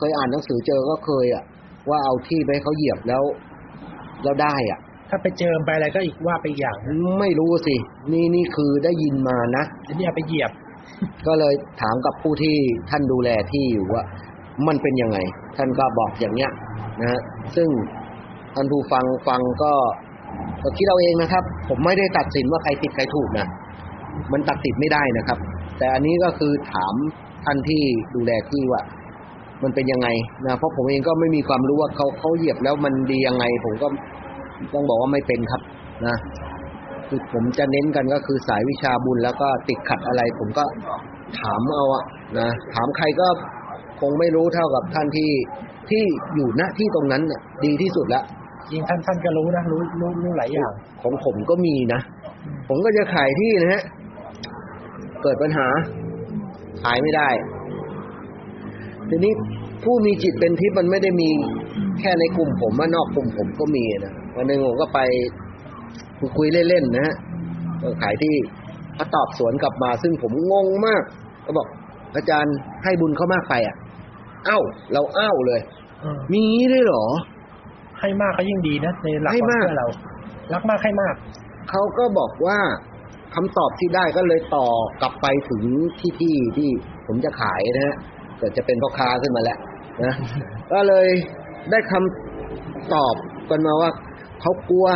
เคยอ่านหนังสือเจอก็เคยอะ ว่าเอาที่ไปให้เขาเหยียบแล้ว แล้วได้อะ ถ้าไปเจิมไปอะไรก็อีกว่าไปอีกอย่างนะไม่รู้สิ นี่นี่คือได้ยินมานะอันนี้เอาไปเหยียบ ก็เลยถามกับผู้ที่ท่านดูแลที่อยู่ว่า มันเป็นยังไง ท่านก็บอกอย่างเนี้ยนะฮะซึ่งท่านผู้ฟังฟังก็ก็คิดเอาเองนะครับ ผมไม่ได้ตัดสินว่าใครผิดใครถูกนะมันตัดสินไม่ได้นะครับ แต่อันนี้ก็คือถามท่านที่ดูแลที่ว่า มันเป็นยังไงนะเพราะผมเองก็ไม่มีความรู้ว่าเขาเขาเหยียบแล้วมันดียังไง ผมก็ต้องบอกว่าไม่เป็นครับนะคือผมจะเน้นกันก็คือสายวิชาบุญแล้วก็ติดขัดอะไร ผมก็ถามเอาอะนะถามใครก็คงไม่รู้เท่ากับท่านที่ที่อยู่ณที่ตรงนั้นน่ะดีที่สุดแล้วจริงท่านท่านก็รู้นะรู้รู้รู้หลายอย่าง ของผมก็มีนะผมก็จะขายที่นะฮะเกิดปัญหาขายไม่ได้ ทีนี้ผู้มีจิตเป็นทิพย์มันไม่ได้มีแค่ในกลุ่มผมว่านอกกลุ่มผมก็มีนะวันหนึ่งผมก็ไปคุยเล่นๆนะฮะก็ขายที่เขาตอบสวนกลับมา ซึ่งผมงงมากก็บอก อาจารย์ให้บุญเขามากไปอะ เอ้า เราเอ้าเลยเออมีงี้ด้วยเหรอ ให้มากก็ยิ่งดีนะในหลักให้ความมากเชื่อเรา รักมากให้มาก เขาก็บอกว่าคำตอบที่ได้ก็เลยต่อกลับไปถึงที่ที่ที่ผมจะขายนะฮะ เกิดจะเป็นพ่อค้าขึ้นมาแล้วนะก็เลยได้คำตอบกันมาว่าเขากลัว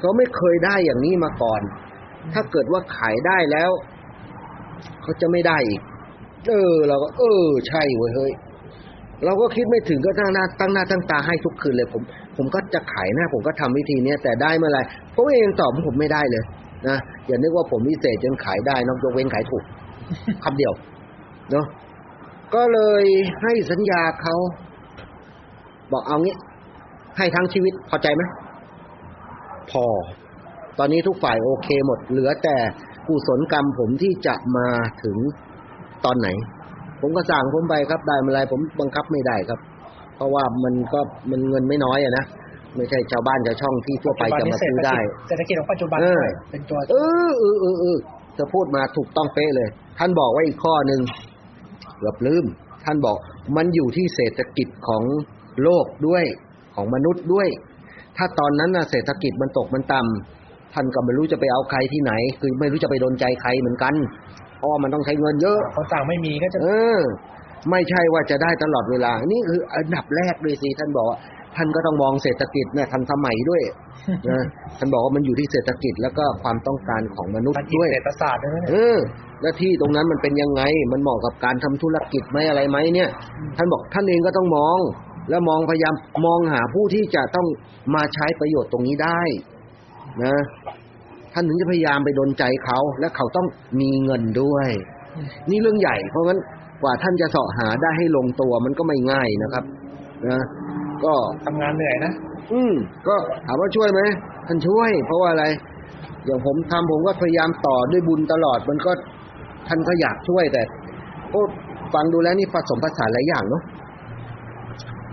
เขาไม่เคยได้อย่างนี้มาก่อน ถ้าเกิดว่าขายได้แล้วเขาจะไม่ได้อีก เออ เราก็ เออ ใช่เว้ยเฮ้ยเราก็คิดไม่ถึงก็ตั้งหน้าตั้งหน้าตั้งตาให้ทุกคืนเลย ผม ผมก็จะขายนะผมก็ทำวิธีเนี้ยแต่ได้เมื่อไหรผมเองตอบผมไม่ได้เลยนะอย่านึกว่าผมวิเศษจนขายได้นอกยกเว้นขายถูกคำเดียว เนาะ ก็เลยให้สัญญาเขาบอกเอางี้ ให้ทั้งชีวิตพอใจไหมพอ ตอนนี้ทุกฝ่ายโอเคหมด เหลือแต่กุศลกรรมผมที่จะมาถึงตอนไหน ผมก็สั่งผมไปครับได้เมื่อไรผมบังคับไม่ได้ครับ เพราะว่ามันก็มันเงินไม่น้อยอะนะไม่ใช่ชาวบ้านชาวช่องที่ทั่วไปจะมาซื้อได้เศรษฐกิจของปัจจุบันเออด้วยเป็นตัวเออเออเออเออเธอพูดมาถูกต้องเป๊ะเลย ท่านบอกไว้อีกข้อหนึ่ง เกือบลืม ท่านบอกมันอยู่ที่เศรษฐกิจของโลกด้วยของมนุษย์ด้วย ถ้าตอนนั้นนะเศรษฐกิจมันตกมันต่ำท่านก็ไม่รู้จะไปเอาใครที่ไหน คือไม่รู้จะไปโดนใจใครเหมือนกันเพราะว่ามันต้องใช้เงินเยอะคนต่างไม่มีก็จะเออ ไม่ใช่ว่าจะได้ตลอดเวลา นี่คืออันดับแรกเลยสิท่านบอกว่า ท่านก็ต้องมองเศรษฐกิจเนี่ยทันสมัยด้วยนะท่านบอกว่ามันอยู่ที่เศรษฐกิจแล้วก็ความต้องการของมนุษมันย์อิงด้วยเศรษฐศาสตร์ด้วยนะเออแล้วที่ตรงนั้นมันเป็นยังไง มันเหมาะกับการทำธุรกิจไหมอะไรไหมเนี่ย ท่านบอกท่านเองก็ต้องมอง แล้วมองพยายามมองหาผู้ที่จะต้องมาใช้ประโยชน์ตรงนี้ได้ นะ ท่านถึงจะพยายามไปดนใจเขา และเขาต้องมีเงินด้วย นี่เรื่องใหญ่ เพราะงั้นกว่าท่านจะเสาะหาได้ให้ลงตัวมันก็ไม่ง่ายนะครับนะ ก็ทำงานเหนื่อยนะอืม ก็ถามว่าช่วยไหมท่านช่วย เพราะว่าอะไร อย่างผมทำผมก็พยายามต่อด้วยบุญตลอด มันก็ท่านก็อยากช่วยแต่โอ้ฟังดูแล้วนี่ผสมผสานหลายอย่างเนาะ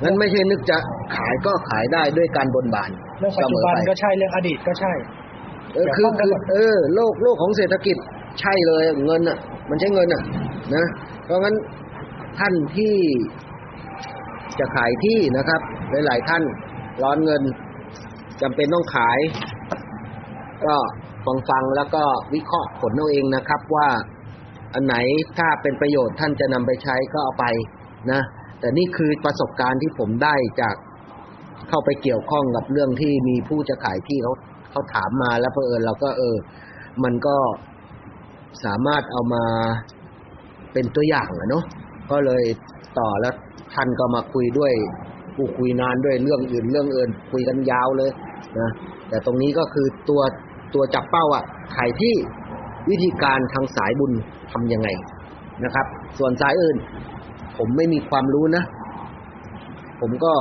งั้นไม่ใช่นึกจะขายก็ขายได้ด้วยการบนบานเรื่องปัจจุบันก็ใช่เรื่องอดีตก็ใช่ เออคือเกี่ยวข้องกันคือหมดเออ โลกโลกของเศรษฐกิจใช่เลยเงินอะ มันใช้เงินอะ นะเพราะงั้นท่านที่ จะขายที่นะครับ หลาย ๆ ท่านร้อนเงินจำเป็นต้องขาย ก็ฟังฟังแล้วก็วิเคราะห์ผลเอาเองนะครับว่าอันไหนถ้าเป็นประโยชน์ท่านจะนำไปใช้ก็เอาไปนะ แต่นี่คือประสบการณ์ที่ผมได้จากเข้าไปเกี่ยวข้องกับเรื่องที่มีผู้จะขายที่เขาเขาถามมาแล้วเพอเอิญเราก็เออ มันก็สามารถเอามาเป็นตัวอย่างอะเนาะก็เลยต่อแล้ว ท่านก็มาคุยด้วยผู้คุยนานด้วยเรื่องอื่นเรื่องอื่นคุยกันยาวเลยนะแต่ตรงนี้ก็คือตัวตัวจับเป้าอะขายที่วิธีการทางสายบุญทำยังไงนะครับ ส่วนสายอื่น ผมไม่มีความรู้นะ ผมก็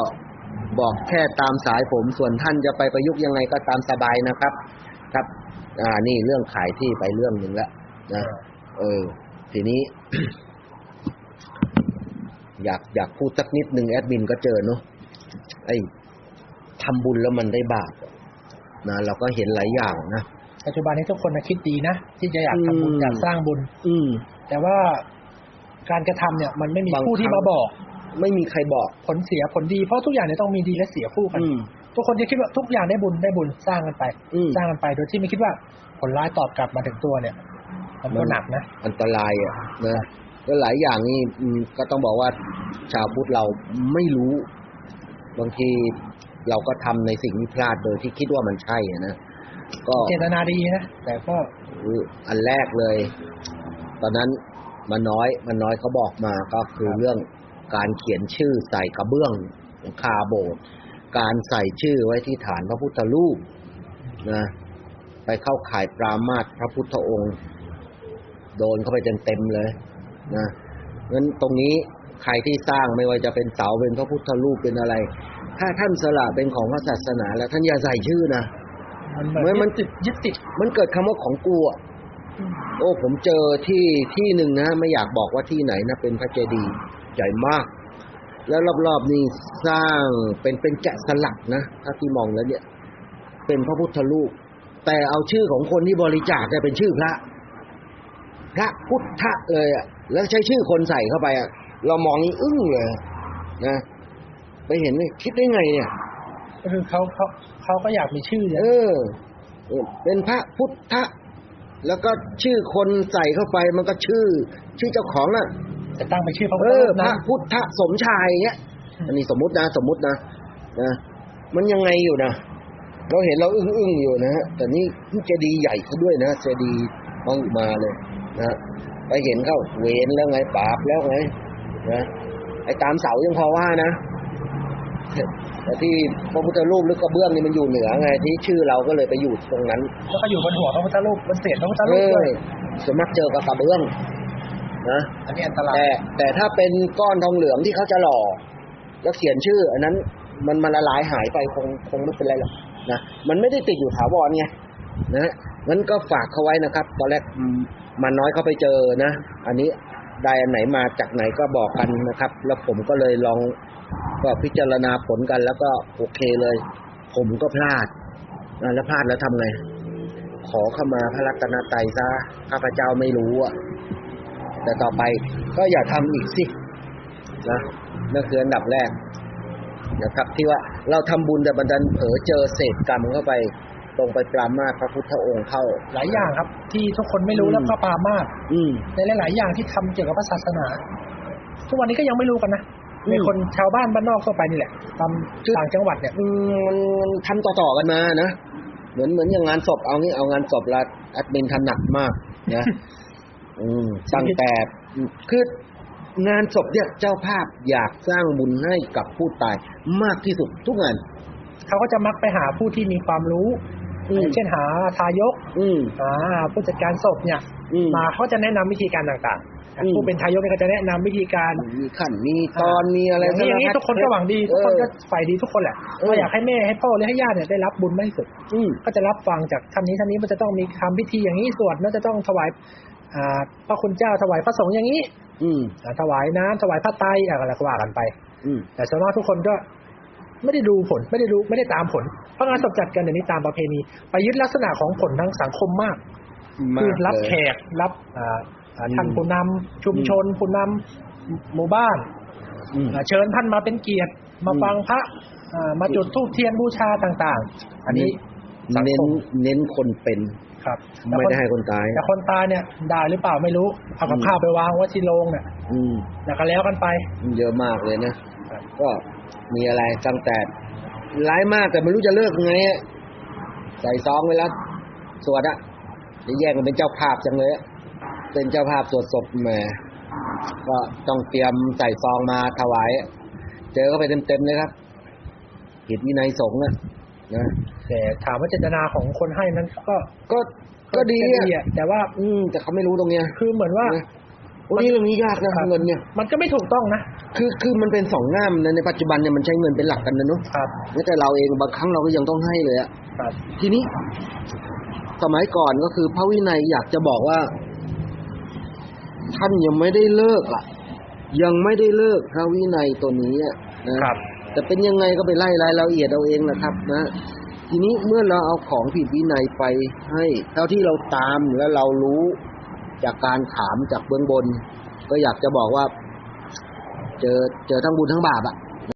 บอกแค่ตามสายผม ส่วนท่านจะไปประยุกต์ยังไงก็ตามสบายนะครับ ครับ อ่านี่เรื่องขายที่ไปเรื่องหนึ่งแล้วนะเออ ทีนี้ อยากอยากพูดสักนิดหนึ่งแอดมินก็เจอเนาะไอ้ทำบุญแล้วมันได้บาปนะเราก็เห็นหลายอย่างนะปัจจุบันนี้ทุกคนนะคิดดีนะที่จะอยากทำบุญอืมอยากสร้างบุญ อืมแต่ว่าการกระทำเนี่ย มันไม่มีบางผู้ที่ครั้มางบอก ไม่มีใครบอกผลเสียผลดีเพราะทุกอย่างเนี่ยต้องมีดีและเสียคู่กันอืมทุกคนจะคิดว่าทุกอย่างได้บุญได้บุญสร้างกันไปอืมสร้างกันไปโดยที่ไม่คิดว่าผลร้ายตอบกลับมาถึงตัวเนี่ย มันก็หนักนะอันตรายอะนะ แล้วหลายอย่างนี่อืมก็ต้องบอกว่าชาวพุทธเราไม่รู้ บางทีเราก็ทำในสิ่งที่พลาดโดยที่คิดว่ามันใช่อะนะก็เจตนาดีนะแต่ก็อันแรกเลย ตอนนั้นมันน้อยมันน้อยเขาบอกมาก็คือเรื่องการเขียนชื่อใส่กระเบื้องหลังคาโบสถ์การใส่ชื่อไว้ที่ฐานพระพุทธรูปนะไปเข้าข่ายปรามาสพระพุทธองค์ โดนเข้าไปเต็มๆเลย นะงั้นตรงนี้ใครที่สร้างไม่ว่าจะเป็นเสาเป็นพระพุทธรูปเป็นอะไร ถ้าท่านสละเป็นของพระศาสนา แล้วท่านอย่าใส่ชื่อนะมันเหมือนมันยึดติดยึดติดมันเกิดคำว่าของกูอะโอ้ผมเจอที่ที่หนึ่งนะ ไม่อยากบอกว่าที่ไหนนะ เป็นพระเจดีย์ใหญ่มาก แล้วรอบๆนี่สร้างเป็นเป็นแกะสลักนะถ้าที่มองแล้วเนี่ย เป็นพระพุทธรูปแต่เอาชื่อของคนที่บริจาคเนี่ยเป็นชื่อพระ พระพุทธเลยอะ แล้วใช้ชื่อคนใส่เข้าไปอะเรามองนี่อึ้งเลยนะไปเห็นไหมคิดได้ไงเนี่ยก็คือเขาเขาเขาก็อยากมีชื่อเอนะอเออเป็นพระพุทธแล้วก็ชื่อคนใส่เข้าไปมันก็ชื่อ ชื่อเจ้าของน่ะจะตั้งเป็นชื่อพระพุเอทธอรูปพระนะพุทธสมชายเงี้ยอันนี้สมมุตินะสมมุตินะนะมันยังไงอยู่นะเราเห็นเราอึ้งอึ้งๆอยู่นะฮะแต่นี่เจดีย์ใหญ่ซะด้วยนะเจดีย์มังมาเลยนะ ไปเห็นเข้าเวนแล้วไงปราบแล้วไงนะไอ้ตามเสายังพอว่านะแต่ที่พระพุทธรูปหรือกระเบื้องนี่มันอยู่เหนือไงที่ชื่อเราก็เลยไปอยู่ตรงนั้นแล้วก็อยู่บนหัวพระพุทธรูปบนเศียรพระพุทธเอรูปด้อวยส่วนมากเจอกับกระเบื้องนะอันนี้อันตรายแต่แต่ถ้าเป็นก้อนทองเหลืองที่เขาจะหล่อแล้วเขียนชื่อ อันนั้นมันมันละลายหายไปคงคงไม่เป็นไรหรอกนะมันไม่ได้ติดอยู่ถาวรไงนะงั้นก็ฝากเขาไว้นะครับ ตอนแรกอื มันน้อยเขาไปเจอนะ อันนี้ได้อันไหนมาจากไหนก็บอกกันนะครับ แล้วผมก็เลยลองก็พิจารณาผลกันแล้วก็โอเคเลย ผมก็พลาดแล้วพลาดแล้วทำไง ขอเข้ามาพระรัตนตรัยซะข้าพเจ้าไม่รู้อะแต่ต่อไปก็อย่าทำอีกสินะนั่นคืออันดับแรกนะครับ ที่ว่าเราทำบุญแต่บันดันเผลอเจอเศษกรรมเข้าไป ตรงไปปรามาสพระพุทธองค์เข้า หลายอย่างครับ ที่ทุกคนไม่รู้อืมแล้วก็ปรามาสอืม ในหลายๆอย่างที่ทำเกี่ยวกับพระศาสนา ทุกวันนี้ก็ยังไม่รู้กันนะอืม ในคนชาวบ้านบ้านนอกทั่วไปนี่แหละตามคือต่างจังหวัดเนี่ย อืมมันมันทำต่อๆกันมานะ เหมือนเหมือนอย่างงานศพเอางี้เอางานศพละแอดมินถนัดมากนะอืมตั้งแต่คืองานศพเนี่ยเจ้าภาพอยากสร้างบุญให้กับผู้ตายมากที่สุดทุกงาน เขาก็จะมักไปหาผู้ที่มีความรู้อืม เช่นหาทายกอืมหาผู้จัดการศพเนี่ยอืมมาเขาจะแนะนำวิธีการต่างอืมๆผู้เป็นทายกเนี่ยก็จะแนะนำวิธีการมีขั้นมีตอนมีอะไรอย่างนี้อย่างนี้สารพัดทุกคนก็หวังดีทุกคนก็เออฝ่ายดีทุกคนแหละเออก็อยากให้แม่ให้พ่อหรือให้ญาติเนี่ยได้รับบุญมากที่สุดอืมก็จะรับฟังจากท่านนี้ท่านนี้มันจะต้องมีคำพิธีอย่างนี้สวดแล้วจะต้องถวายอ่าพระคุณเจ้าถวายพระสงฆ์อย่างนี้ อืมอ่าถวายน้ำถวายพระไตรอะไรก็ว่ากันไปอืมแต่ส่วนมากทุกคนก็ ไม่ได้ดูผล ไม่ได้รู้ไม่ได้ตามผล เพราะงานศพจัดกันเดี๋ยวนี้ตามประเพณีไปยึดลักษณะของผลทางสังคมมากมาคือกรับเลยแขกรับอ่าอ่าอืมท่านผู้นำชุมชนผู้นำหมู่บ้านอืมอ่าเชิญท่านมาเป็นเกียรติ มาอืมฟังพระอ่ามาจุดธูปเทียนบูชาต่างๆ อันนี้สังเน้นคมเน้นคนเป็นครับแต่ไม่คนได้ให้คนตายแต่คนตายเนี่ยได้หรือเปล่าไม่รู้เอากับอืมข้าวไปวางไว้ที่โรงเนี่ยอืมแล้วก็แล้วกันไป เยอะมากเลยนะก็ มีอะไรตั้งแต่ร้ายมากแต่ไม่รู้จะเลิกยังไงอะใส่ซองไว้แล้วสวดอะจะแย่งกันเป็นเจ้าภาพจังเลยอะเป็นเจ้าภาพสวดศพแหมก็ต้องเตรียมใส่ซองมาถวายอะเจอเข้าไปเต็มๆเลยครับผิดวินัยสงฆ์อะนะแต่ถามว่าเจตนาของคนให้นั้นก็ก็ก็ดีอะอะแต่ว่า อืมแต่เขาไม่รู้ตรงเนี้ยคือเหมือนว่านะ วันนี้เรื่องนี้ยากนะครับเงินเนี่ย มันก็ไม่ถูกต้องนะ คือคือมันเป็นสองง่ามนะในปัจจุบันเนี่ยมันใช้เงินเป็นหลักกันนะเนาะครับแม้แต่เราเองบางครั้งเราก็ยังต้องให้เลยอะครับทีนี้ สมัยก่อนก็คือพระวินัยอยากจะบอกว่า ท่านยังไม่ได้เลิกอะ ยังไม่ได้เลิกพระวินัยตัวนี้อะนะครับ แต่เป็นยังไงก็ไปไล่รายละเอียดเอาเองนะครับ นะทีนี้เมื่อเราเอาของผิดวินัยไปให้เท่าที่เราตามแล้วเรารู้ จากการถามจากเบื้องบน ก็อยากจะบอกว่า เจอเจอทั้งบุญทั้งบาปอะ